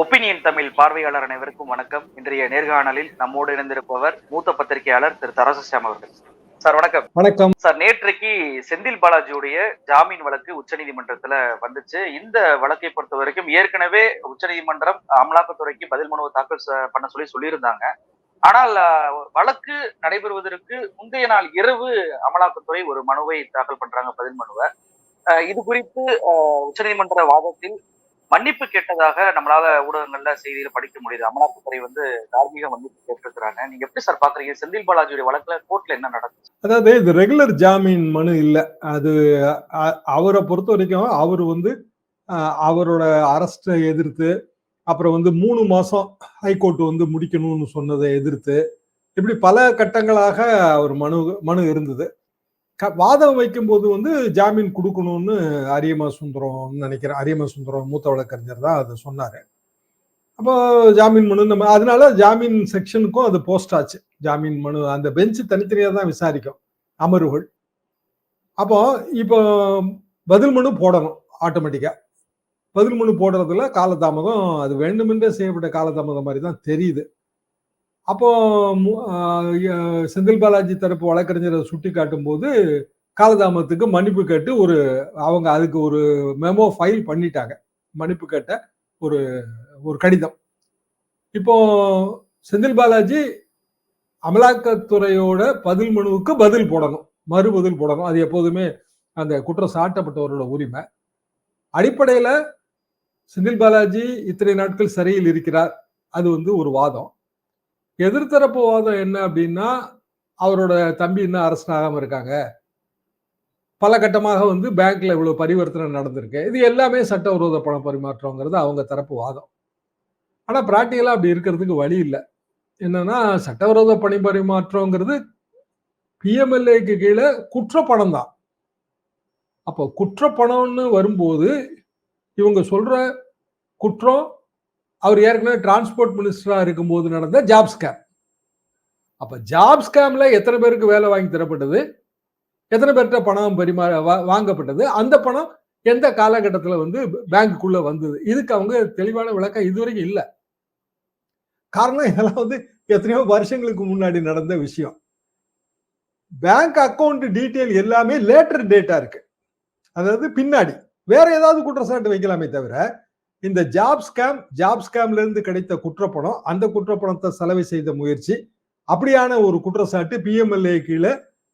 Opinion Tamil பார்வையாளர் அனைவருக்கும் வணக்கம். இன்றைய நேர்காணலில் நம்மோடு இணைந்திருப்பவர் மூத்த பத்திரிகையாளர் திரு தரசசியாம் அவர்கள். சார் வணக்கம். வணக்கம். சார் நேற்றைக்கு செந்தில் பாலாஜியுடைய ஜாமீன் வழக்கு உச்சநீதிமன்றத்துல வந்துச்சு. இந்த வழக்கை பொறுத்த வரைக்கும் ஏற்கனவே உச்சநீதிமன்றம் அமலாக்கத்துறைக்கு பதில் மனுவை தாக்கல் பண்ண சொல்லி சொல்லியிருந்தாங்க. ஆனால் வழக்கு நடைபெறுவதற்கு முந்தைய நாள் இரவு அமலாக்கத்துறை ஒரு மனுவை தாக்கல் பண்றாங்க பதில் மனுவை. இது குறித்து உச்சநீதிமன்ற வாதத்தில் மன்னிப்பு கேட்டதாக நம்மளால ஊடகங்கள்ல செய்தியில படிக்க முடியுது. அமலாக்கத்துறை வந்து தார்மீக மன்னிப்பு கேட்டிருக்கிறாங்க. நீங்க எப்படி சார் பாக்குறீங்க? செந்தில் பாலாஜியுடைய வழக்குல கோர்ட்ல என்ன நடந்துச்சு? அதாவது இது ரெகுலர் ஜாமீன் மனு இல்லை. அது அவரை பொறுத்த வரைக்கும் அவர் வந்து அவரோட அரஸ்டை எதிர்த்து அப்புறம் வந்து மூணு மாசம் ஹைகோர்ட் வந்து முடிக்கணும்னு சொன்னதை எதிர்த்து இப்படி பல கட்டங்களாக அவர் மனு மனு இருந்தது. வாதம் வைக்கும்போது வந்து ஜாமீன் கொடுக்கணும்னு அரியமா சுந்தரம் நினைக்கிறேன் அரியமா சுந்தரம் மூத்த வழக்கறிஞர் தான் அது சொன்னார். அப்போ ஜாமீன் மனு நம்ம அதனால ஜாமீன் செக்ஷனுக்கும் அது போஸ்ட் ஆச்சு. ஜாமீன் மனு அந்த பெஞ்சு தனித்தனியாக தான் விசாரிக்கும் அமர்வுகள். அப்போ இப்போ பதில் மனு போடணும் ஆட்டோமேட்டிக்காக பதில் மனு போடுறதுல காலதாமதம் அது வேண்டுமென்றே செய்யப்பட்ட காலதாமதம் மாதிரி தான் தெரியுது. அப்போ செந்தில் பாலாஜி தரப்பு வழக்கறிஞரை சுட்டி காட்டும் போது காலதாமத்துக்கு மன்னிப்பு கேட்டு ஒரு அவங்க அதுக்கு ஒரு மெமோ ஃபைல் பண்ணிட்டாங்க. மன்னிப்பு கேட்ட ஒரு ஒரு கடிதம். இப்போ செந்தில் பாலாஜி அமலாக்கத்துறையோட பதில் மனுவுக்கு பதில் போடணும். மறு பதில் போடணும். அது எப்போதுமே அந்த குற்றம் சாட்டப்பட்டவரோட உரிமை. அடிப்படையில் செந்தில் பாலாஜி இத்தனை நாட்கள் சிறையில் இருக்கிறார். அது வந்து ஒரு வாதம். எதிர்த்தரப்பு வாதம் என்ன அப்படின்னா அவரோட தம்பி இன்னும் அரசு இருக்காங்க. பல கட்டமாக வந்து பேங்க்ல இவ்வளவு பரிவர்த்தனை நடந்திருக்கு. இது எல்லாமே சட்டவிரோத பண பரிமாற்றம்ங்கிறது அவங்க தரப்பு வாதம். ஆனால் பிராக்டிக்கலாக அப்படி இருக்கிறதுக்கு வழி இல்லை. என்னன்னா சட்டவிரோத பணி பரிமாற்றங்கிறது பிஎம்எல்ஏக்கு கீழே குற்றப்பணம் தான். அப்போ குற்றப்பணம்னு வரும்போது இவங்க சொல்ற குற்றம் அவர் ஏற்கனவே டிரான்ஸ்போர்ட் மினிஸ்டராக இருக்கும்போது நடந்த ஜாப் ஸ்கேம் அப்போ ஜாப் ஸ்கேம்ல எத்தனை பேருக்கு வேலை வாங்கி தரப்பட்டது? எத்தனை பேர்கிட்ட பணம் பரிமா வா- வாங்கப்பட்டது? அந்த பணம் எந்த காலகட்டத்தில் வந்து பேங்க்குள்ள வந்தது? இதுக்கு அவங்க தெளிவான விளக்கம் இதுவரைக்கும் இல்லை. காரணம் இதெல்லாம் வந்து எத்தனையோ வருஷங்களுக்கு முன்னாடி நடந்த விஷயம். பேங்க் அக்கௌண்ட் டீட்டெயில் எல்லாமே லேட்டர் டேட்டா இருக்கு. அதாவது பின்னாடி. வேற ஏதாவது குற்றச்சாட்டு வைக்கலாமே தவிர இந்த ஜாப் ஸ்கேம் ஜாப் ஸ்கேம்ல இருந்து கிடைத்த குற்றப்பணம் அந்த குற்றப்பணத்தை செலவு செய்த முயற்சி அப்படியான ஒரு குற்றச்சாட்டு பிஎம்எல்ஏ கீழே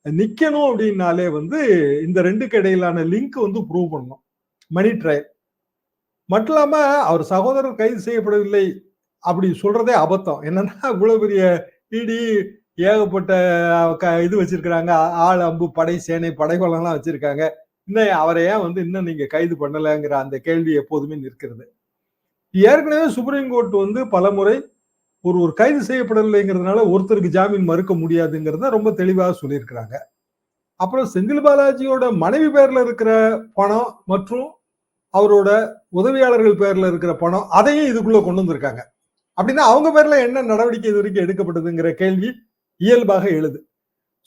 நிக்கணும் அப்படின்னாலே வந்து இந்த ரெண்டுக்கு இடையிலான லிங்க் வந்து ப்ரூவ் பண்ணணும். மணி ட்ரையல் மட்டும் இல்லாம அவர் சகோதரர் கைது செய்யப்படவில்லை அப்படி சொல்றதே அபத்தம். என்னன்னா இவ்வளவு பெரிய இடி ஏகப்பட்ட க- இது வச்சிருக்கிறாங்க. ஆள் அம்பு படை சேனை படைபலம்லாம் வச்சிருக்காங்க. இன்னும் அவரை ஏன் வந்து இன்னும் நீங்க கைது பண்ணலைங்கிற அந்த கேள்வி எப்போதுமே நிற்கிறது. ஏற்கனவே சுப்ரீம் கோர்ட் வந்து பலமுறை ஒரு ஒரு கைது செய்யப்படவில்லைங்கிறதுனால ஒருத்தருக்கு ஜாமீன் மறுக்க முடியாதுங்கிறத ரொம்ப தெளிவாக சொல்லியிருக்கிறாங்க. அப்புறம் செந்தில் பாலாஜியோட மனைவி பேர்ல இருக்கிற பணம் மற்றும் அவரோட உதவியாளர்கள் பேர்ல இருக்கிற பணம் அதையும் இதுக்குள்ள கொண்டு வந்திருக்காங்க. அப்படின்னா அவங்க பேர்ல என்ன நடவடிக்கை இது வரைக்கும் எடுக்கப்பட்டதுங்கிற கேள்வி இயல்பாக எழுது.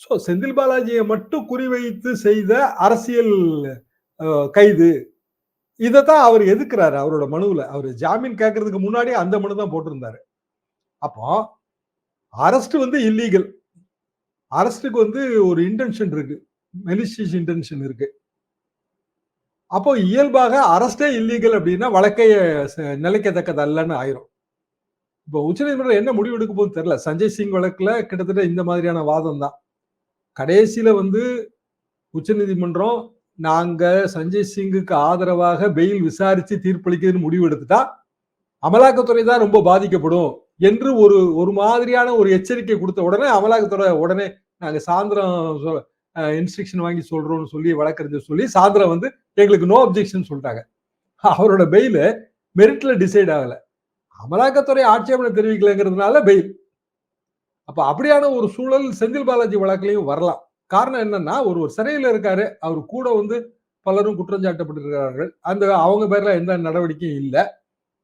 ஸோ செந்தில் பாலாஜியை மட்டும் குறிவைத்து செய்த அரசியல் கைது இதைத்தான் அவர் எதுக்குறாரு அவரோட மனுவில்? அவர் ஜாமீன் கேட்கறதுக்கு முன்னாடி அந்த மனு தான் போட்டிருந்தாரு. அப்போ அரஸ்ட் வந்து இல்லீகல் அரஸ்டுக்கு வந்து ஒரு இன்டென்ஷன் இருக்கு. மெலிஷியஸ் இன்டென்ஷன் இருக்கு. அப்போ இயல்பாக அரஸ்டே இல்லீகல் அப்படின்னா வழக்கைய ச- நிலைக்கத்தக்கதல்லன்னு ஆயிரும். இப்போ உச்சநீதிமன்றம் என்ன முடிவு எடுக்க போகுது தெரியல. சஞ்சய் சிங் வழக்குல கிட்டத்தட்ட இந்த மாதிரியான வாதம் தான் கடைசியில வந்து உச்சநீதிமன்றம் நாங்க சஞ்சய் சிங்குக்கு ஆதரவாக பெயில் விசாரிச்சு தீர்ப்பளிக்குதுன்னு முடிவு எடுத்துட்டா அமலாக்கத்துறை தான் ரொம்ப பாதிக்கப்படும் என்று ஒரு ஒரு மாதிரியான ஒரு எச்சரிக்கை கொடுத்த உடனே அமலாக்கத்துறை உடனே நாங்க சாயந்தரம் இன்ஸ்ட்ரக்ஷன் வாங்கி சொல்றோம்னு சொல்லி வழக்கறிஞர் சொல்லி சாயந்தரம் வந்து எங்களுக்கு நோ அப்ஜெக்ஷன் சொல்லிட்டாங்க. அவரோட பெயில் மெரிட்ல டிசைட் ஆகல. அமலாக்கத்துறை ஆட்சேபனை தெரிவிக்கலைங்கிறதுனால பெயில் அப்ப அப்படியான ஒரு சூழல் செந்தில் பாலாஜி வழக்குலையும் வரலாம். காரணம் என்னன்னா ஒரு ஒரு சிறையில் இருக்காரு. அவர் கூட வந்து பலரும் குற்றஞ்சாட்டப்பட்டிருக்கிறார்கள் அந்த அவங்க பேர்ல எந்த நடவடிக்கையும் இல்லை.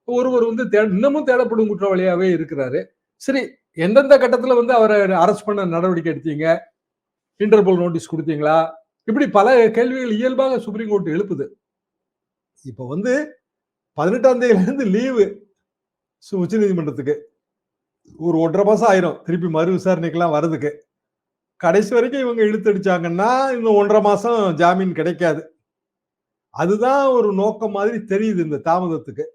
ஒருவர் வந்து தே- இன்னமும் தேடப்படும் குற்றவாளியாவே இருக்கிறாரு. சரி எந்தெந்த கட்டத்துல வந்து அவரை அரெஸ்ட் பண்ண நடவடிக்கை எடுத்தீங்க? இன்டர்போல் நோட்டீஸ் கொடுத்தீங்களா? இப்படி பல கேள்விகள் இயல்பாக சுப்ரீம் கோர்ட் எழுப்புது. இப்போ வந்து பதினெட்டாம் இருந்து லீவு உச்ச நீதிமன்றத்துக்கு. ஒரு ஒன்றரை மாசம் ஆயிரும். திருப்பி மறு விசாரணைக்கெல்லாம் வர்றதுக்கு. கடைசி வரைக்கும் இவங்க இழுத்தடிச்சாங்கன்னா இன்னும் ஒன்றரை மாசம் ஜாமீன் கிடைக்காது. அதுதான் ஒரு நோக்கம் மாதிரி தெரியுது இந்த தாமதத்துக்கு.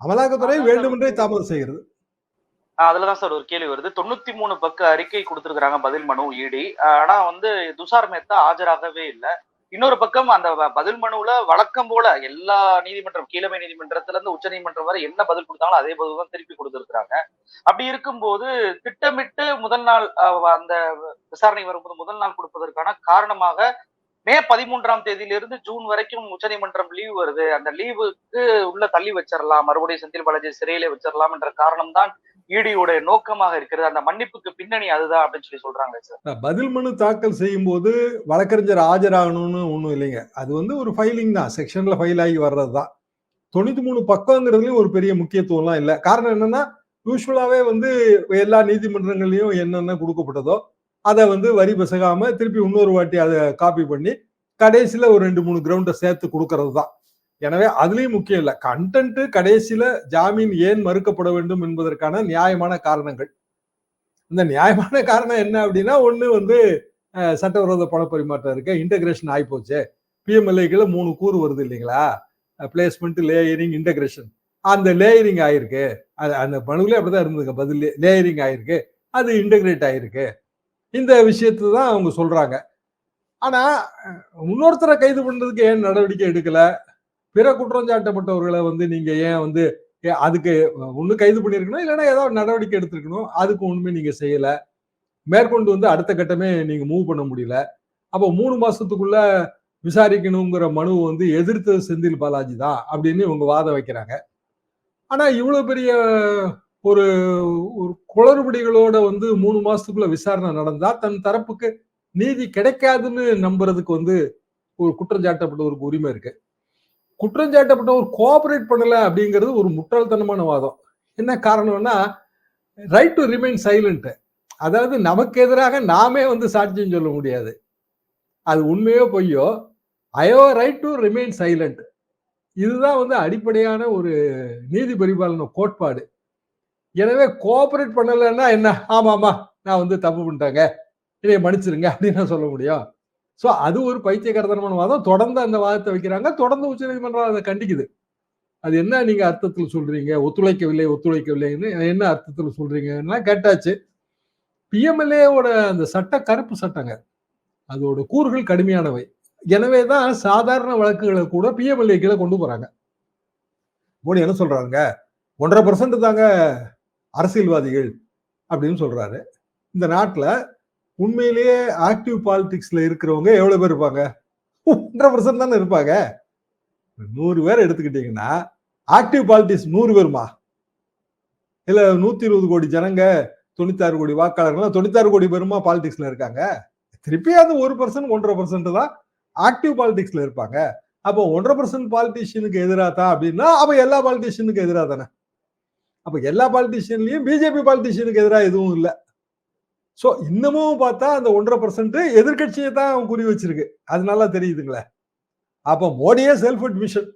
அமலாக்கத்துறை வேண்டுமென்றே தாமதம் செய்கிறது. அதுலதான் சார் ஒரு கேள்வி வருது. தொண்ணூத்தி மூணு பக்க அறிக்கை கொடுத்திருக்காங்க பதில் மனு இடி ஆனா வந்து துஷார் மேத்தா ஆஜராகவே இல்லை. இன்னொரு பக்கம் அந்த பதில் மனுவுல வழக்கம் போல எல்லா நீதிமன்றம் கீழமை நீதிமன்றத்துல இருந்து உச்ச நீதிமன்றம் வரை என்ன பதில் கொடுத்தாலும் அதே பதில் தான் திருப்பி கொடுத்திருக்காங்க அப்படி இருக்கும்போது திட்டமிட்டு முதல் நாள் அந்த விசாரணை வரும்போது முதல் நாள் கொடுப்பதற்கான காரணமாக மே பதிமூன்றாம் தேதியிலிருந்து ஜூன் வரைக்கும் உச்சநீதிமன்றம் லீவ் வருது. அந்த லீவுக்கு உள்ள தள்ளி வச்சிடலாம் மறுபடியும் செந்தில் பாலாஜி சிறையில வச்சிடலாம் என்ற காரணம் தான் இடியோட நோக்கமாக இருக்கிறது. அந்த மன்னிப்புக்கு பின்னணி அதுதான் அப்படின்னு சொல்லி சொல்றாங்க சார். பதில் மனு தாக்கல் செய்யும் போது வழக்கறிஞர் ஆஜராகணும்னு ஒன்றும் இல்லைங்க. அது வந்து ஒரு ஃபைலிங் தான். செக்ஷன்ல ஃபைல் ஆகி வர்றது தான் தொண்ணூத்தி மூணு பக்கங்கிறதுலயும் ஒரு பெரிய முக்கியத்துவம்லாம் இல்லை. காரணம் என்னன்னா யூஸ்வலாவே வந்து எல்லா நீதிமன்றங்களையும் என்னென்ன கொடுக்கப்பட்டதோ அதை வந்து வரி பசகாம திருப்பி இன்னொரு வாட்டி அதை காப்பி பண்ணி கடைசியில ஒரு ரெண்டு மூணு கிரவுண்டை சேர்த்து கொடுக்கறது தான். எனவே அதுலயும் முக்கியம் இல்லை. கண்டென்ட் கடைசியில ஜாமீன் ஏன் மறுக்கப்பட வேண்டும் என்பதற்கான நியாயமான காரணங்கள். இந்த நியாயமான காரணம் என்ன அப்படின்னா ஒண்ணு வந்து சட்டவிரோத பண பரிமாற்றம் இருக்கு. இன்டகிரேஷன் ஆயிப்போச்சு. பிஎம்எல்ஏக்கள மூணு கூறு வருது இல்லைங்களா? பிளேஸ்மெண்ட் லேயரிங் இன்டகிரேஷன் அந்த லேயரிங் ஆயிருக்கு. அது அந்த மனுவிலே அப்படிதான் இருந்ததுங்க பதில். லேயரிங் ஆயிருக்கு. அது இன்டகிரேட் ஆயிருக்கு. இந்த விஷயத்தை தான் அவங்க சொல்றாங்க. ஆனா இன்னொருத்தரை கைது பண்றதுக்கு ஏன் நடவடிக்கை எடுக்கல? பிற குற்றம் சாட்டப்பட்டவர்களை வந்து நீங்க ஏன் வந்து ஏ- அதுக்கு ஒண்ணு கைது பண்ணிருக்கணும்? இல்லைன்னா ஏதாவது நடவடிக்கை எடுத்திருக்கணும். அதுக்கு ஒண்ணுமே நீங்க செய்யல. மேற்கொண்டு வந்து அடுத்த கட்டமே நீங்க மூவ் பண்ண முடியல. அப்போ மூணு மாசத்துக்குள்ள விசாரிக்கணுங்கிற மனுவை வந்து எதிர்த்தது செந்தில் பாலாஜி தான் அப்படின்னு இவங்க வாதம் வைக்கிறாங்க. ஆனா இவ்வளவு பெரிய ஒரு ஒரு குளறுபடிகளோட வந்து மூணு மாசத்துக்குள்ள விசாரணை நடந்தா தன் தரப்புக்கு நீதி கிடைக்காதுன்னு நம்புறதுக்கு வந்து ஒரு குற்றஞ்சாட்டப்பட்ட ஒரு உரிமை இருக்கு. குற்றம் ஒரு கோஆபரேட் பண்ணல அப்படிங்கிறது ஒரு முட்டாள்தனமான வாதம். என்ன காரணம்னா ரைட் டு ரிமைன் சைலண்ட் அதாவது நமக்கு எதிராக நாமே வந்து சாட்சியம் சொல்ல முடியாது. அது உண்மையோ பொய்யோ ஐயோ ரைட் டு ரிமைன் சைலண்ட் இதுதான் வந்து அடிப்படையான ஒரு நீதி பரிபாலன கோட்பாடு. எனவே கோஆபரேட் பண்ணலைன்னா என்ன? ஆமா ஆமா நான் வந்து தப்பு பண்ணிட்டாங்க. இதை மன்னிச்சிருங்க அப்படின்னு நான் சொல்ல முடியும். ஸோ அது ஒரு பைத்தியகரதனமான வாதம் தொடர்ந்து அந்த வாதத்தை வைக்கிறாங்க. தொடர்ந்து உச்சநீதிமன்றம் அதை கண்டிக்குது. அது என்ன நீங்க அர்த்தத்தில் சொல்றீங்க? ஒத்துழைக்கவில்லை ஒத்துழைக்கவில்லைன்னு என்ன அர்த்தத்தில் சொல்றீங்கன்னா கேட்டாச்சு. பிஎம்எல்ஏவோட அந்த சட்ட கருப்பு சட்டங்க அதோட கூறுகள் கடுமையானவை. எனவே தான் சாதாரண வழக்குகளை கூட பிஎம்எல்ஏ கீழே கொண்டு போறாங்க. மோடி என்ன சொல்றாங்க ஒன்றரை பர்சன்ட் தாங்க அரசியல்வாதிகள் அப்படின்னு சொல்றாரு. இந்த நாட்டில் உண்மையிலேயே ஆக்டிவ் பாலிடிக்ஸ்ல இருக்கிறவங்க எவ்வளவு பேர் இருப்பாங்க? ஒன்றரை பர்சன்ட் தானே இருப்பாங்க. நூறு பேர் எடுத்துக்கிட்டீங்கன்னா ஆக்டிவ் பாலிடிக்ஸ் நூறு பேருமா? இல்ல நூத்தி இருபது கோடி ஜனங்க தொண்ணூத்தாறு கோடி வாக்காளர்கள் தொண்ணூத்தாறு கோடி பேருமா பாலிடிக்ஸ்ல இருக்காங்க? திருப்பி அந்த ஒரு பர்சன்ட் ஒன்றரை பர்சன்ட் தான் ஆக்டிவ் பாலிடிக்ஸ்ல இருப்பாங்க. அப்போ ஒன்றரை பர்சன்ட் பாலிட்டிஷியனுக்கு எதிராக தான் அப்படின்னா அப்ப எல்லா பாலிட்டிஷியனுக்கு எதிராக தானே? அப்போ எல்லா பாலிட்டிஷியன்லையும் பிஜேபி பாலிட்டிஷியனுக்கு எதிராக எதுவும் இல்லை. ஸோ இன்னமும் பார்த்தா அந்த ஒன்றரை பர்சன்ட் எதிர்கட்சியை தான் அவன் குறி வச்சிருக்கு. அது நல்லா தெரியுதுங்களே. அப்போ மோடியே செல்ஃப் அட்மிஷன்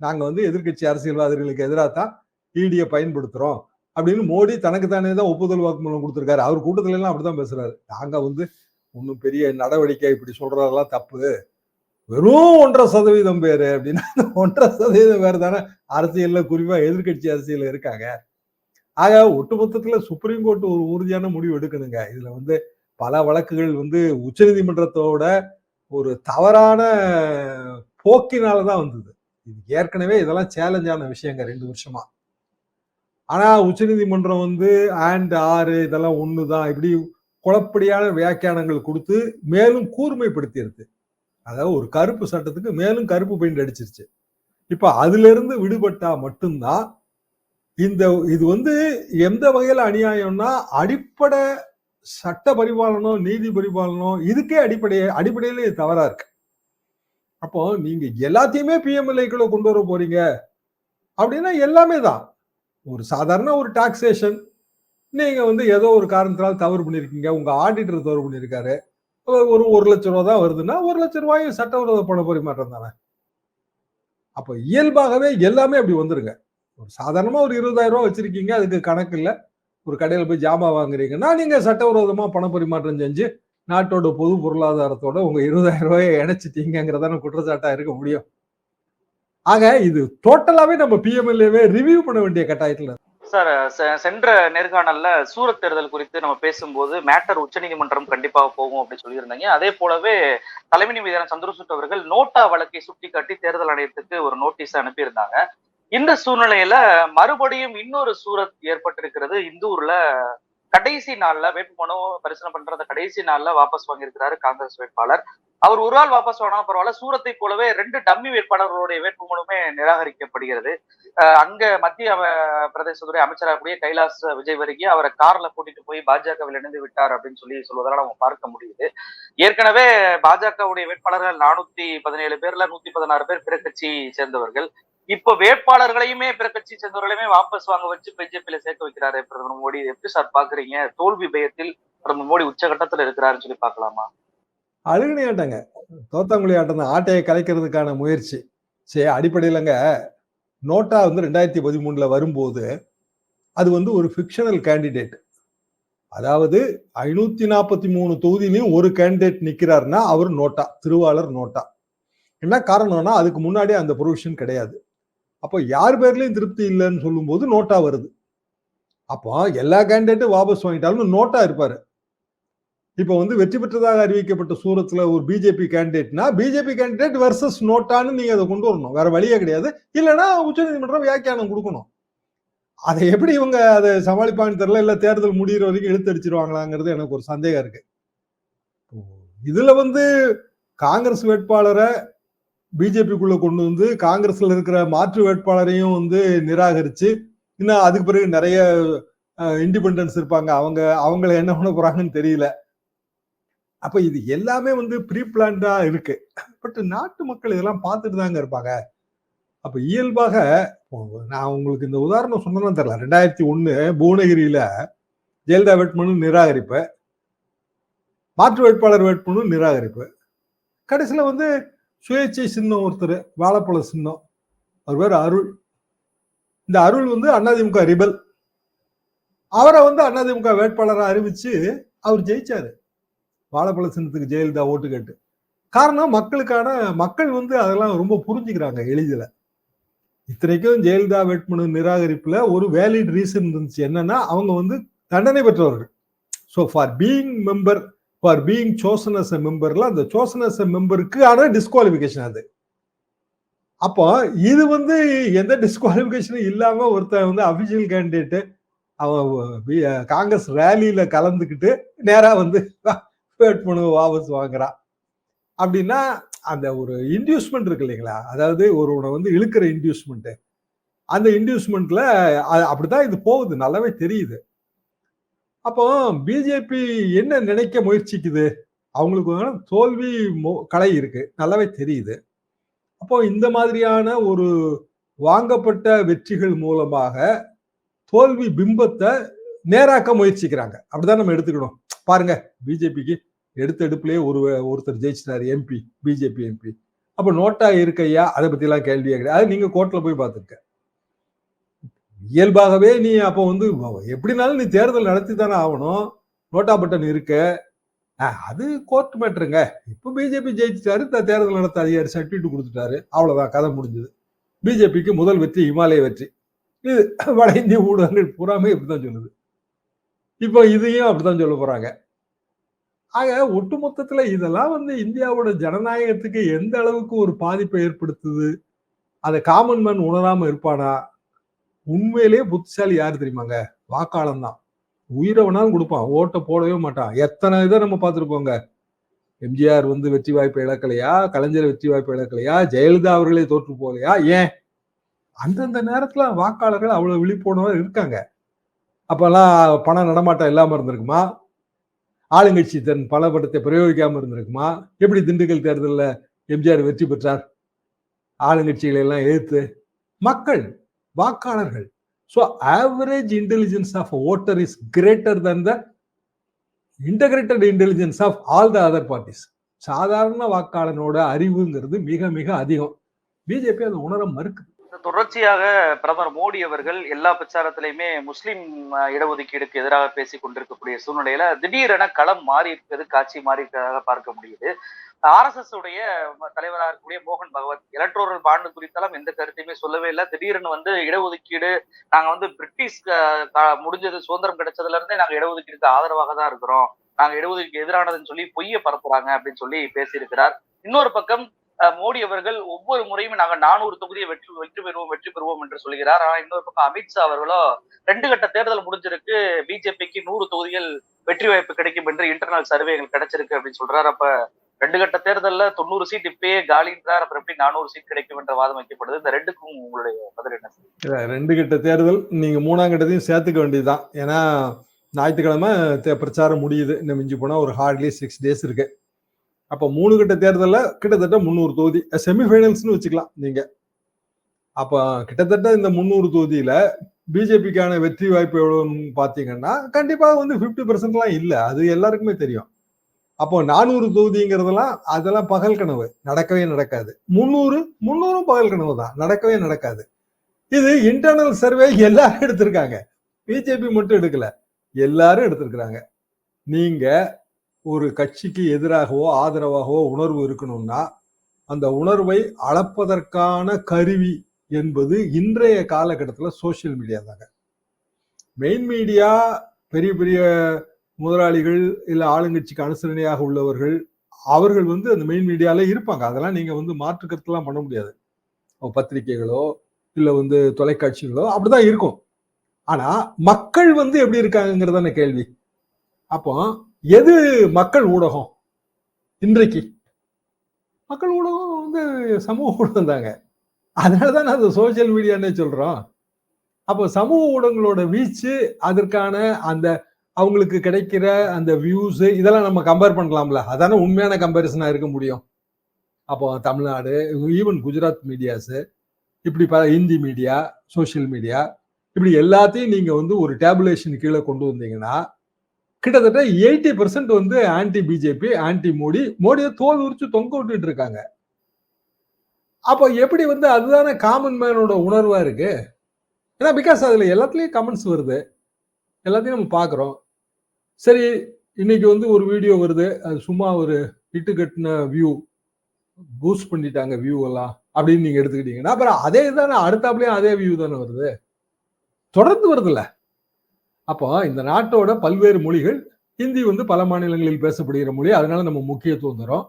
நாங்கள் வந்து எதிர்கட்சி அரசியல்வாதிகளுக்கு எதிராக தான் இடியை பயன்படுத்துகிறோம் அப்படின்னு மோடி தனக்கு தானே தான் ஒப்புதல் வாக்குமூலம் கொடுத்துருக்காரு. அவர் கூட்டத்துல எல்லாம் அப்படிதான் பேசுறாரு. நாங்கள் வந்து ஒன்றும் பெரிய நடவடிக்கை இப்படி சொல்றதெல்லாம் தப்பு. வெறும் ஒன்றரை சதவீதம் பேர் அப்படின்னா அந்த ஒன்றரை சதவீதம் பேர் தானே அரசியல்ல குறிப்பா எதிர்கட்சி அரசியலில் இருக்காங்க. ஆக ஒட்டுமொத்தத்துல சுப்ரீம் கோர்ட் ஒரு உறுதியான முடிவு எடுக்கணுங்க. இதுல வந்து பல வழக்குகள் வந்து உச்சநீதிமன்றத்தோட ஒரு தவறான போக்கினால தான் வந்தது. இது ஏற்கனவே இதெல்லாம் சேலஞ்சான விஷயங்க ரெண்டு வருஷமா. ஆனா உச்சநீதிமன்றம் வந்து ஆண்ட் ஆறு இதெல்லாம் ஒண்ணுதான். இப்படி குழப்படியான வியாக்கியானங்கள் கொடுத்து மேலும் கூர்மைப்படுத்தியிருக்கு. அதாவது ஒரு கருப்பு சட்டத்துக்கு மேலும் கருப்பு பெயிண்ட் அடிச்சிருச்சு. இப்ப அதுல இருந்து விடுபட்டா மட்டும்தான் இந்த இது வந்து எந்த வகையில அநியாயம்னா அடிப்படை சட்ட பரிபாலனம் நீதி பரிபாலனம் இதுக்கே அடிப்படை அடிப்படையில தவறா இருக்கு. அப்போ நீங்க எல்லாத்தையுமே பிஎம்எல்ஏக்குள்ள கொண்டு வர போறீங்க அப்படின்னா எல்லாமே தான். ஒரு சாதாரண ஒரு டாக்ஸேஷன் நீங்க வந்து ஏதோ ஒரு காரணத்தினால தவறு பண்ணிருக்கீங்க உங்க ஆடிட்டர் தவறு பண்ணியிருக்காரு. ஒரு ஒரு லட்ச ரூபா தான் வருதுன்னா ஒரு லட்ச ரூபாயும் சட்டவிரோத பண பரிமாற்றம் தானே அப்போ இயல்பாகவே எல்லாமே அப்படி வந்துருங்க. ஒரு சாதாரணமாக ஒரு இருபதாயிரம் வச்சுருக்கீங்க வச்சிருக்கீங்க அதுக்கு கணக்கு இல்லை. ஒரு கடையில் போய் ஜாமா வாங்குறீங்கன்னா நீங்கள் சட்டவிரோதமாக பண பரிமாற்றம் செஞ்சு நாட்டோட பொது பொருளாதாரத்தோட உங்க இருபதாயிரம் ரூபாயை இணைச்சிட்டீங்கிறதான குற்றச்சாட்டா இருக்க முடியும். ஆக இது டோட்டலாவே நம்ம பிஎம்எல்ஏவே ரிவ்யூ பண்ண வேண்டிய கட்டாயத்தில் சார் சென்ற நேர்காணல்ல சூரத் தேர்தல் குறித்து நம்ம பேசும்போது மேட்டர் உச்சநீதிமன்றம் கண்டிப்பாக போகும் அப்படின்னு சொல்லியிருந்தாங்க. அதே போலவே தலைமை நீதியான சந்திரசூட் அவர்கள் நோட்டா வழக்கை சுட்டிக்காட்டி தேர்தல் ஆணையத்துக்கு ஒரு நோட்டீஸ் அனுப்பியிருந்தாங்க. இந்த சூழ்நிலையில மறுபடியும் இன்னொரு சூரத் ஏற்பட்டிருக்கிறது இந்தூர்ல கடைசி நாள்ல வேட்புமனு பரிசீலனை பண்றத கடைசி நாள்ல வாபஸ் வாங்கியிருக்கிறாரு காங்கிரஸ் வேட்பாளர். அவர் ஒரு ஆள் வாபஸ் வாங்கினா பரவாயில்ல சூரத்தை போலவே ரெண்டு டம்மி வேட்பாளர்களுடைய வேட்புமனுமே நிராகரிக்கப்படுகிறது. அஹ் அங்க மத்திய பிரதேசத்துறை அமைச்சராக கூடிய கைலாஸ் விஜய் வருகி அவரை கார்ல கூட்டிட்டு போய் பாஜகவில் இணைந்து விட்டார் அப்படின்னு சொல்லி சொல்வதால நம்ம பார்க்க முடியுது. ஏற்கனவே பாஜகவுடைய வேட்பாளர்கள் நானூத்தி பதினேழு பேர்ல நூத்தி பதினாறு பேர் பிற கட்சி சேர்ந்தவர்கள். இப்ப வேட்பாளர்களையுமே பிற கட்சி சேர்ந்தவர்களையுமே வாபஸ் வாங்க வச்சு பிஜேபியில சேர்க்க வைக்கிறாரு பிரதமர் மோடி. எப்படி சார் பாக்குறீங்க தோல்வி பயத்தில் பிரதமர் மோடி உச்சகட்டத்துல இருக்கிறாருன்னு சொல்லி பார்க்கலாமா? அழுகுனி ஆட்டங்க. தோத்தாங்குழி ஆட்டம் தான். ஆட்டையை கலைக்கிறதுக்கான முயற்சி. சரி அடிப்படையிலங்க நோட்டா வந்து ரெண்டாயிரத்தி பதிமூணுல வரும்போது அது வந்து ஒரு ஃபிக்ஷனல் கேண்டிடேட் அதாவது ஐநூத்தி நாற்பத்தி மூணு தொகுதியிலையும் ஒரு கேண்டிடேட் நிக்கிறாருன்னா அவர் நோட்டா திருவாளர் நோட்டா. என்ன காரணம்னா அதுக்கு முன்னாடி அந்த ப்ரொவிஷன் கிடையாது. அப்போ யார் பேர்லையும் திருப்தி இல்லைன்னு சொல்லும்போது நோட்டா வருது. அப்போ எல்லா கேண்டிடேட்டும் வாபஸ் வாங்கிட்டாலும் நோட்டா இருப்பாரு. இப்போ வந்து வெற்றி பெற்றதாக அறிவிக்கப்பட்ட சூரத்தில் ஒரு பிஜேபி கேண்டிடேட்னா பிஜேபி கேண்டிடேட் வர்சஸ் நோட்டான்னு நீங்கள் அதை கொண்டு வரணும். வேற வழியே கிடையாது. இல்லைன்னா உச்சநீதிமன்றம் வியாக்கியானம் கொடுக்கணும். அதை எப்படி இவங்க அதை சமாளிப்பாங்கன்னு தெரியல. இல்லை தேர்தல் முடியிற வரைக்கும் இழுத்தடிச்சிருவாங்களாங்கிறது எனக்கு ஒரு சந்தேகம் இருக்கு. இதுல வந்து காங்கிரஸ் வேட்பாளரை பிஜேபிக்குள்ள கொண்டு வந்து காங்கிரஸ்ல இருக்கிற மாற்று வேட்பாளரையும் வந்து நிராகரிச்சு இன்னும் அதுக்கு பிறகு நிறைய இண்டிபெண்டன்ஸ் இருப்பாங்க. அவங்க அவங்கள என்ன பண்ண போறாங்கன்னு தெரியல. அப்ப இது எல்லாமே வந்து ப்ரீ பிளான்டா இருக்கு. பட் நாட்டு மக்கள் இதெல்லாம் பார்த்துட்டு தாங்க இருப்பாங்க. அப்ப இயல்பாக நான் உங்களுக்கு இந்த உதாரணம் சொன்னதான் தெரியல. ரெண்டாயிரத்தி ஒண்ணு புவனகிரியில ஜெயலலிதா வேட்புமனு நிராகரிப்பு மாற்று வேட்பாளர் வேட்புமனு நிராகரிப்பு. கடைசியில வந்து சுயேட்சை சின்னம் ஒருத்தர் வாழைப்பழ சின்னம். அவர் பேர் அருள். இந்த அருள் வந்து அதிமுக ரிபல். அவரை வந்து அதிமுக வேட்பாளராக அறிவிச்சு அவர் ஜெயிச்சாரு. வாழைப்பழ சின்னத்துக்கு ஜெயலலிதா ஓட்டு கேட்டு. காரணம் மக்களுக்கான மக்கள் வந்து அதெல்லாம் ரொம்ப புரிஞ்சுக்கிறாங்க எளிதில். இத்தனைக்கும் ஜெயலலிதா வேட்புமனு நிராகரிப்புல ஒரு வேலிட் ரீசன் இருந்துச்சு. என்னன்னா அவங்க வந்து தண்டனை பெற்றவர்கள். So for being member for being chosen as a மெம்பர்ல அந்த சோசன் அஸ் எ மெம்பருக்கு ஆன டிஸ்குவாலிஃபிகேஷன் அது. அப்போ இது வந்து எந்த டிஸ்குவாலிஃபிகேஷனும் இல்லாம ஒருத்தன் வந்து அபிஷியல் கேண்டிடேட்டு அவன் காங்கிரஸ் ரேலியில கலந்துக்கிட்டு நேரா வந்து வேட்புமனு வாபஸ் வாங்குறான் அப்படின்னா அந்த ஒரு இன்டியூஸ்மெண்ட் இருக்கு இல்லைங்களா? அதாவது ஒருவனை வந்து இழுக்கிற இன்டியூஸ்மெண்ட்டு அந்த இன்டியூஸ்மெண்ட்ல அப்படிதான் இது போகுது. நல்லாவே தெரியுது. அப்போ பிஜேபி என்ன நினைக்க முயற்சிக்குது? அவங்களுக்கு தோல்வி கலை இருக்கு. நல்லாவே தெரியுது. அப்போ இந்த மாதிரியான ஒரு வாங்கப்பட்ட வெற்றிகள் மூலமாக தோல்வி பிம்பத்தை நேராக்க முயற்சிக்கிறாங்க. அப்படிதான் நம்ம எடுத்துக்கணும். பாருங்க பிஜேபிக்கு எடுத்த எடுப்புலயே ஒரு ஒருத்தர் ஜெயிச்சிட்டாரு எம்பி பிஜேபி எம்பி அப்போ நோட்டா இருக்கையா அதை பத்தி எல்லாம் கேள்வியே கிடையாது. அது நீங்க கோர்ட்ல போய் பார்த்துருக்க இயல்பாகவே நீ அப்போ வந்து எப்படினாலும் நீ தேர்தல் நடத்தி தானே ஆகணும். நோட்டா பட்டன் இருக்க. அது கோர்ட் மேட்ருங்க இப்போ பிஜேபி ஜெயிச்சிட்டாரு தேர்தல் நடத்த அதிகாரி சர்டிஃபிகேட் கொடுத்துட்டாரு. அவ்வளோதான் கதை முடிஞ்சது. பிஜேபிக்கு முதல் வெற்றி இமாலய வெற்றி. இது வட இந்திய ஊடகங்கள் பூராமே இப்படிதான் சொல்லுது. இப்போ இதையும் அப்படித்தான் சொல்ல போறாங்க. ஆக ஒட்டுமொத்தத்துல இதெல்லாம் வந்து இந்தியாவோட ஜனநாயகத்துக்கு எந்த அளவுக்கு ஒரு பாதிப்பை ஏற்படுத்துது? அதை காமன் மேன் உணராம இருப்பானா? உண்மையிலேயே புத்திசாலி யாரு தெரியுமாங்க? வாக்காளன் தான் உயிரை வேணாலும் கொடுப்பான். ஓட்டை போடவே மாட்டான். எத்தனை இதை நம்ம பார்த்துருப்போங்க எம்ஜிஆர் வந்து வெற்றி வாய்ப்பு இழக்கலையா? கலைஞர் வெற்றி வாய்ப்பு இழக்கலையா? ஜெயலலிதா அவர்களே தோற்று போகலையா? ஏன்? அந்தந்த நேரத்துல வாக்காளர்கள் அவ்வளவு விழிப்புணர்வு இருக்காங்க. அப்பெல்லாம் பண நடமாட்டம் இல்லாம இருந்திருக்குமா? ஆளுங்கட்சி தன் பலபடத்தை பிரயோகிக்காம இருந்திருக்குமா? எப்படி திண்டுக்கல் தேர்தலில் எம்ஜிஆர் வெற்றி பெற்றார்? ஆளுங்கட்சிகளை எல்லாம் எதிர்த்து மக்கள் வாக்காளர்கள். So average intelligence of voter is greater than the integrated intelligence of all the other parties சாதாரண வாக்காளனோட அறிவுங்கிறது மிக மிக அதிகம். பிஜேபி அதை உணர மறுக்குது தொடர்ச்சியாக பிரதமர் மோடி அவர்கள் எல்லா பிரச்சாரத்திலையுமே முஸ்லிம் இடஒதுக்கீடுக்கு எதிராக பேசிக் கொண்டிருக்கக்கூடிய சூழ்நிலையில திடீரென களம் மாறி இருக்கிறது காட்சி மாறி இருக்கிறதாக பார்க்க முடியுது. ஆர்எஸ்எஸ் உடைய தலைவராக இருக்கக்கூடிய மோகன் பகவத் எலக்ட்ரோரல் பாண்டு குறித்தெல்லாம் எந்த கருத்தையுமே சொல்லவே இல்லை. திடீர்னு வந்து இடஒதுக்கீடு நாங்க வந்து பிரிட்டிஷ் முடிஞ்சது சுதந்திரம் கிடைச்சதுல இருந்தே நாங்க இடஒதுக்கீடுக்கு ஆதரவாக தான் இருக்கிறோம். நாங்க இடஒதுக்கீடு எதிரானதுன்னு சொல்லி பொய்ய பரப்புறாங்க அப்படின்னு சொல்லி பேசியிருக்கிறார். இன்னொரு பக்கம் மோடி அவர்கள் ஒவ்வொரு முறையும் நாங்க நானூறு தொகுதியை வெற்றி வெற்றி பெறுவோம் வெற்றி பெறுவோம் என்று சொல்கிறார். ஆனா இன்னொரு பக்கம் அமித்ஷா அவர்களோ ரெண்டு கட்ட தேர்தல் முடிஞ்சிருக்கு பிஜேபிக்கு நூறு தொகுதிகள் வெற்றி வாய்ப்பு கிடைக்கும் என்று இன்டர்னல் சர்வேகள் கிடைச்சிருக்கு அப்படின்னு சொல்றாரு. அப்ப ரெண்டு கட்ட தேர்தல்ல தொண்ணூறு சீட் இப்பயே காலின்றார் அப்புறம் எப்படி நானூறு சீட் கிடைக்கும் என்ற வாதம் வைக்கப்படுது? இந்த ரெண்டுக்கும் உங்களுடைய பதில் என்ன இல்ல, ரெண்டு கட்ட தேர்தல் நீங்க மூணாம் கட்டத்தையும் சேர்த்துக்க வேண்டியதுதான். ஏன்னா ஞாயிற்றுக்கிழமை பிரச்சாரம் முடியுது. இன்னும் மிஞ்சி போனால் ஒரு ஹார்ட்லி சிக்ஸ் டேஸ் இருக்கு. அப்போ மூணு கட்ட தேர்தலில் கிட்டத்தட்ட முந்நூறு தொகுதி செமிஃபைனல்ஸ்னு வச்சுக்கலாம் நீங்க. அப்போ கிட்டத்தட்ட இந்த முந்நூறு தொகுதியில பிஜேபிக்கான வெற்றி வாய்ப்பு எவ்வளோன்னு பார்த்தீங்கன்னா கண்டிப்பாக வந்து ஃபிஃப்டி பர்சன்ட்லாம் இல்லை. அது எல்லாருக்குமே தெரியும். அப்போ நானூறு தொகுதிங்கிறதெல்லாம் அதெல்லாம் பகல் கனவு. நடக்கவே நடக்காது. முந்நூறு முந்நூறும் பகல் கனவு தான். நடக்கவே நடக்காது. இது இன்டர்னல் சர்வே எல்லாரும் எடுத்திருக்காங்க. பிஜேபி மட்டும் எடுக்கல. எல்லாரும் எடுத்திருக்கிறாங்க. நீங்க ஒரு கட்சிக்கு எதிராகவோ ஆதரவாகவோ உணர்வு இருக்கணும்னா அந்த உணர்வை அளப்பதற்கான கருவி என்பது இன்றைய காலகட்டத்தில் சோஷியல் மீடியா தாங்க. மெயின் மீடியா பெரிய பெரிய முதலாளிகள் இல்லை ஆளுங்கட்சிக்கு அனுசரணையாக உள்ளவர்கள் அவர்கள் வந்து அந்த மெயின் மீடியால இருப்பாங்க. அதெல்லாம் நீங்க வந்து மாற்று கருத்துலாம் பண்ண முடியாது. பத்திரிகைகளோ இல்லை வந்து தொலைக்காட்சிகளோ அப்படிதான் இருக்கும். ஆனா மக்கள் வந்து எப்படி இருக்காங்கிறதான கேள்வி? அப்போ எது மக்கள் ஊடகம் இன்றைக்கு? மக்கள் ஊடகம் வந்து சமூக ஊடகம் தாங்க. அதனாலதான் அது சோசியல் மீடியான்னே சொல்றோம். அப்போ சமூக ஊடகங்களோட வீச்சு அதற்கான அந்த அவங்களுக்கு கிடைக்கிற அந்த வியூஸ் இதெல்லாம் நம்ம கம்பேர் பண்ணலாம்ல. அதானே உண்மையான கம்பேரிசனாக இருக்க முடியும். அப்போ தமிழ்நாடு ஈவன் குஜராத் மீடியாஸ் இப்படி பல இந்தி மீடியா சோஷியல் மீடியா இப்படி எல்லாத்தையும் நீங்கள் வந்து ஒரு டேபுலேஷன் கீழே கொண்டு வந்தீங்கன்னா கிட்டத்தட்ட எயிட்டி பர்சன்ட் வந்து ஆன்டி பிஜேபி ஆன்டி மோடி மோடியை தோல் உரிச்சு தொங்க விட்டுட்டு இருக்காங்க. அப்போ எப்படி வந்து அதுதானே காமன் மேனோட உணர்வாக இருக்குது ஏன்னா பிகாஸ் அதில் எல்லாத்துலேயும் கமெண்ட்ஸ் வருது. எல்லாத்தையும் நம்ம பார்க்குறோம். சரி இன்னைக்கு வந்து ஒரு வீடியோ வருது. அது சும்மா ஒரு இட்டு கட்டின வியூ பூஸ்ட் பண்ணிட்டாங்க வியூ எல்லாம் அப்படின்னு நீங்க எடுத்துக்கிட்டீங்கன்னா அப்புறம் அதே தானே அடுத்தாப்புலயும் அதே வியூ தானே வருது. தொடர்ந்து வருதுல்ல. அப்போ இந்த நாட்டோட பல்வேறு மொழிகள் ஹிந்தி வந்து பல மாநிலங்களில் பேசப்படுகிற மொழி அதனால நம்ம முக்கியத்துவம் தரோம்.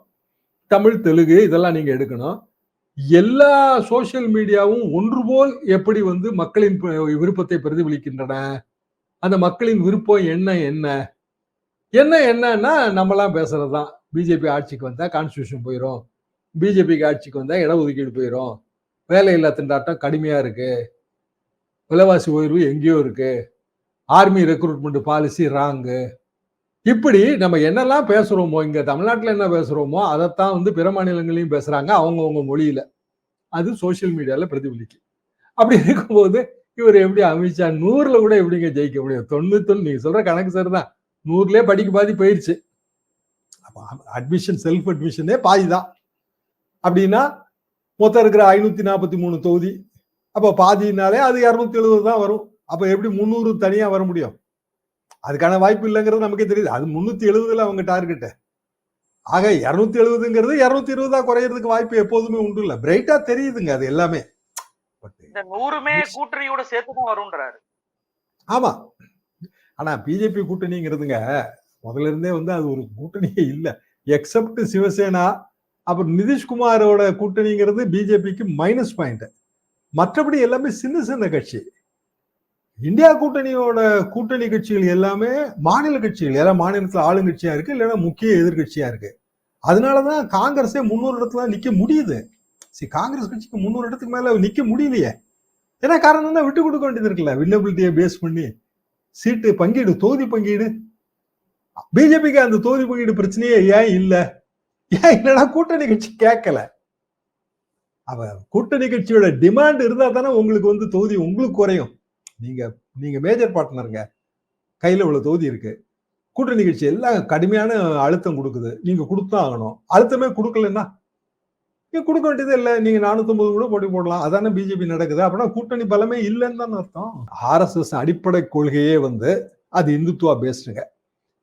தமிழ் தெலுங்கு இதெல்லாம் நீங்க எடுக்கணும். எல்லா சோசியல் மீடியாவும் ஒன்று போல் எப்படி வந்து மக்களின் விருப்பத்தை பிரதிபலிக்கின்றன? அந்த மக்களின் விருப்பம் என்ன என்ன? என்ன என்னன்னா நம்மலாம் பேசுறது தான் பிஜேபி ஆட்சிக்கு வந்தால் கான்ஸ்டியூஷன் போயிடும் பிஜேபிக்கு ஆட்சிக்கு வந்தால் இடஒதுக்கீடு போயிடும் வேலையில்லா திண்டாட்டம் கடுமையாக இருக்குது விலைவாசி உயர்வு எங்கேயோ இருக்குது ஆர்மி ரெக்ரூட்மெண்ட் பாலிசி ராங்கு இப்படி நம்ம என்னெல்லாம் பேசுகிறோமோ இங்கே தமிழ்நாட்டில் என்ன பேசுகிறோமோ அதைத்தான் வந்து பிற மாநிலங்களையும் பேசுகிறாங்க அவங்கவுங்க மொழியில். அது சோஷியல் மீடியாவில் பிரதிபலிக்கு அப்படி இருக்கும்போது இவர் எப்படி அமித்ஷா நூறில் கூட எப்படிங்க ஜெயிக்க முடியும்? தொண்ணூத்தொன்று நீங்கள் சொல்கிற கணக்கு சரிதான். நூறுலயே படிக்க பாதி போயிருச்சு. அட்மிஷன் செல்ஃப் அட்மிஷனே பாதி தான். அப்படின்னா மொத்தம் இருக்கிற ஐநூத்தி நாற்பத்தி மூணு தொகுதி. அப்ப பாதினாலே அது இரநூத்தி எழுபது தான் வரும். அப்ப எப்படி முந்நூறு தனியா வர முடியும்? அதுக்கான வாய்ப்பு இல்லைங்கிறது நமக்கே தெரியுது. அது முன்னூத்தி எழுபதுல அவங்க டார்கெட் ஆக இருநூத்தி எழுபதுங்கிறது இருநூத்தி இருபதா குறையறதுக்கு வாய்ப்பு எப்போதுமே உண்டு இல்ல. பிரைட்டா தெரியுதுங்க அது எல்லாமே. நூறுமே கூட்டணியோட சேர்த்துதான் வரும்ன்றாரு. ஆமா. ஆனா பிஜேபி கூட்டணிங்கிறதுங்க முதல்ல இருந்தே வந்து அது ஒரு கூட்டணியே இல்லை. எக்ஸப்ட் சிவசேனா அப்புறம் நிதிஷ்குமாரோட கூட்டணிங்கிறது பிஜேபிக்கு மைனஸ் பாயிண்ட் மற்றபடி எல்லாமே சின்ன சின்ன கட்சி. இந்தியா கூட்டணியோட கூட்டணி கட்சிகள் எல்லாமே மாநில கட்சிகள். எல்லாம் மாநிலத்தில் ஆளுங்கட்சியா இருக்கு இல்லைன்னா முக்கிய எதிர்கட்சியா இருக்கு. அதனாலதான் காங்கிரஸே முன்னூறு இடத்துல நிக்க முடியுது. சரி காங்கிரஸ் கட்சிக்கு முன்னூறு இடத்துக்கு மேல நிக்க முடியலையே. ஏன்னா காரணம் தான் விட்டு கொடுக்க வேண்டியது இருக்குல்ல. வின்னபிலிட்டியை பேஸ் பண்ணி சீட்டு பங்கீடு தொகுதி பங்கீடு. பிஜேபிக்கு அந்த தொகுதி பங்கீடு பிரச்சனையே ஏன் இல்லை? ஏன் இல்லைன்னா கூட்டணி கட்சி கேட்கல. அவ கூட்டணி கட்சியோட டிமாண்ட் இருந்தா தானே உங்களுக்கு வந்து தொகுதி உங்களுக்கு குறையும். நீங்க நீங்க மேஜர் பார்ட்னருங்க கையில் உள்ள தொகுதி இருக்கு. கூட்டணி கட்சி எல்லாம் கடுமையான அழுத்தம் கொடுக்குது. நீங்க கொடுத்தா ஆகணும். அழுத்தமே கொடுக்கலன்னா கொடுக்க வேண்டியது இல்லை. நீங்க நானூத்தி கூட போட்டி போடலாம். அதானே பிஜேபி நடக்குது. அப்படின்னா கூட்டணி பலமே இல்லைன்னு தானே அர்த்தம். ஆர்எஸ்எஸ் அடிப்படை கொள்கையே வந்து அது இந்துத்துவா பேஸ்டுங்க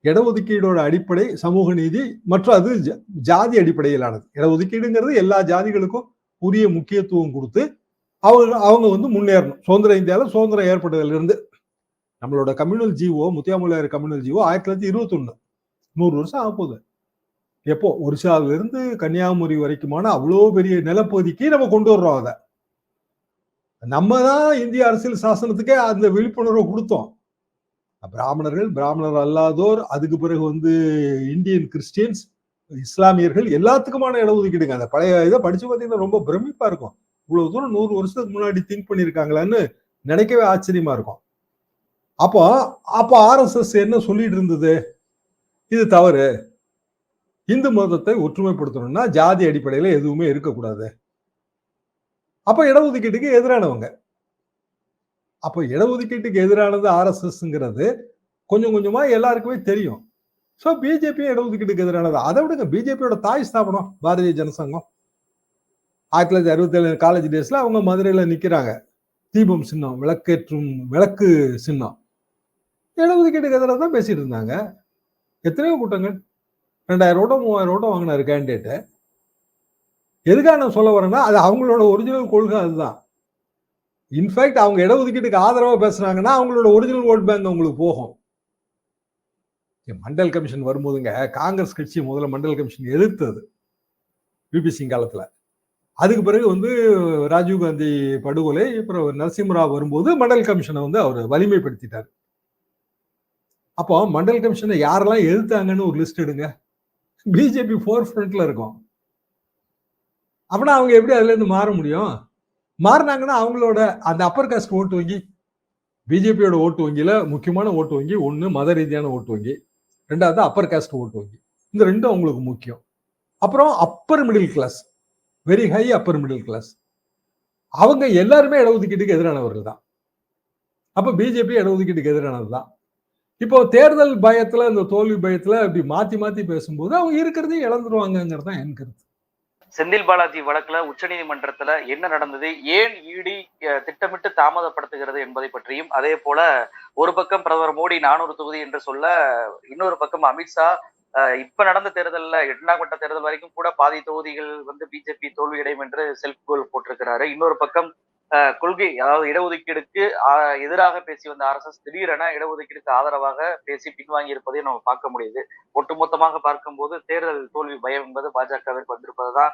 இடஒதுக்கீடோட அடிப்படை சமூக நீதி மற்றும் அது ஜாதி அடிப்படையிலானது. இடஒதுக்கீடுங்கிறது எல்லா ஜாதிகளுக்கும் உரிய முக்கியத்துவம் கொடுத்து அவங்க அவங்க வந்து முன்னேறணும். சுதந்திர இந்தியாவில் சுதந்திரம் ஏற்பட்டதிலிருந்து நம்மளோட கம்யூனல் ஜீவோ முத்தியாமுலையார் கம்யூனல் ஜீவோ ஆயிரத்தி தொள்ளாயிரத்தி இருபத்தி நூறு வருஷம் ஆக போகுது எப்போ? ஒரிசால இருந்து கன்னியாகுமரி வரைக்குமான அவ்வளோ பெரிய நிலப்பகுதிக்கு நம்ம கொண்டு வர்றோம் அதை. நம்ம தான் இந்திய அரசியல் சாசனத்துக்கே அந்த விழிப்புணர்வை கொடுத்தோம். பிராமணர்கள் பிராமணர் அல்லாதோர் அதுக்கு பிறகு வந்து இந்தியன் கிறிஸ்டியன்ஸ் இஸ்லாமியர்கள் எல்லாத்துக்குமான இடஒதுக்கீடுங்க அந்த பழைய இதை படிச்சு பார்த்தீங்கன்னா ரொம்ப பிரமிப்பா இருக்கும். இவ்வளவு தூரம் நூறு வருஷத்துக்கு முன்னாடி திங்க் பண்ணியிருக்காங்களான்னு நினைக்கவே ஆச்சரியமா இருக்கும். அப்போ அப்போ ஆர்எஸ்எஸ் என்ன சொல்லிட்டு இருந்தது? இது தவறு. இந்து மதத்தை ஒற்றுமைப்படுத்தணும்னா ஜாதி அடிப்படையில் எதுவுமே இருக்கக்கூடாது. அப்ப இடஒதுக்கீட்டுக்கு எதிரானவங்க. அப்போ இடஒதுக்கீட்டுக்கு எதிரானது ஆர்எஸ்எஸ்ங்கிறது கொஞ்சம் கொஞ்சமா எல்லாருக்குமே தெரியும். ஸோ பிஜேபி இடஒதுக்கீட்டுக்கு எதிரானது. அதை விடுங்க. பிஜேபியோட தாய் ஸ்தாபனம் பாரதிய ஜனசங்கம். ஆயிரத்தி தொள்ளாயிரத்தி அறுபத்தி ஏழு காலேஜ் டேஸ்ல அவங்க மதுரையில் நிற்கிறாங்க தீபம் சின்னம் விளக்கேற்றும் விளக்கு சின்னம். இடஒதுக்கீட்டுக்கு எதிராக தான் பேசிட்டு இருந்தாங்க. எத்தனையோ கூட்டங்கள். ரெண்டாயிரம் ரூபா மூவாயிரம் ரூபா வாங்கினாரு கேண்டிடேட்டு எதுக்காக நான் சொல்ல வரேன்னா அது அவங்களோட ஒரிஜினல் கொள்கை அதுதான். இன்ஃபேக்ட் அவங்க இடஒதுக்கீட்டுக்கு ஆதரவாக பேசுனாங்கன்னா அவங்களோட ஒரிஜினல் ஓட் பேங்க் அவங்களுக்கு போகும். மண்டல் கமிஷன் வரும்போதுங்க காங்கிரஸ் கட்சி முதல்ல மண்டல் கமிஷன் எதிர்த்தது பிபி சிங் காலத்தில். அதுக்கு பிறகு வந்து ராஜீவ் காந்தி படுகொலை அப்புறம் நரசிம்மராவ் வரும்போது மண்டல் கமிஷனை வந்து அவர் வலிமைப்படுத்திட்டார். அப்போ மண்டல் கமிஷனை யாரெல்லாம் எதிர்த்தாங்கன்னு ஒரு லிஸ்ட் எடுங்க. பிஜேபி ஃபோர் ஃப்ரண்ட்ல இருக்கும். அப்படின்னா அவங்க எப்படி அதுல இருந்து மாற முடியும்? மாறினாங்கன்னா அவங்களோட அந்த அப்பர் காஸ்ட் ஓட்டு வங்கி பிஜேபியோட ஓட்டு வங்கியில் முக்கியமான ஓட்டு வங்கி ஒன்று மத ரீதியான ஓட்டு வங்கி ரெண்டாவது அப்பர் காஸ்ட் ஓட்டு வங்கி. இந்த ரெண்டும் அவங்களுக்கு முக்கியம். அப்புறம் upper middle class very high upper middle class அவங்க எல்லாருமே இடஒதுக்கீட்டுக்கு எதிரானவர்கள் தான். அப்போ பிஜேபி இடஒதுக்கீட்டுக்கு எதிரானது தான். இப்போ தேர்தல் பயத்துல இந்த தோல்வி பயத்துல இப்படி மாத்தி மாத்தி பேசும்போது அவங்க இருக்கிறதையும் இழந்துருவாங்கிறது தான் என் கருத்து. செந்தில் பாலாஜி வழக்குல உச்சநீதிமன்றத்துல என்ன நடந்தது? ஏன் இடி திட்டமிட்டு தாமதப்படுத்துகிறது என்பதை பற்றியும் அதே போல ஒரு பக்கம் பிரதமர் மோடி நானூறு தொகுதி என்று சொல்ல இன்னொரு பக்கம் அமித்ஷா அஹ், இப்ப நடந்த தேர்தல்ல எட்டாம் கட்ட தேர்தல் வரைக்கும் கூட பாதி தொகுதிகள் வந்து பிஜேபி தோல்வியடையும் என்று செல்ஃப் கோல் போட்டிருக்கிறாரு. இன்னொரு பக்கம் கொள்கை அதாவது இடஒதுக்கீடுக்கு எதிராக பேசி வந்த அரசு திடீரென இடஒதுக்கீடுக்கு ஆதரவாக பேசி பின்வாங்கி இருப்பதையும் நம்ம பார்க்க முடியுது. ஒட்டுமொத்தமாக பார்க்கும்போது தேர்தல் தோல்வி பயம் என்பது பாஜகவிற்கு வந்திருப்பதுதான்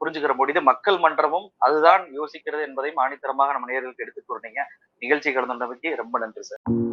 புரிஞ்சுக்கிற முடியுது. மக்கள் மன்றமும் அதுதான் யோசிக்கிறது என்பதையும் ஆணித்தரமாக நம்ம நேர்களுக்கு எடுத்துக் கூறினீங்க. நிகழ்ச்சி கலந்துள்ளமைக்கு ரொம்ப நன்றி சார்.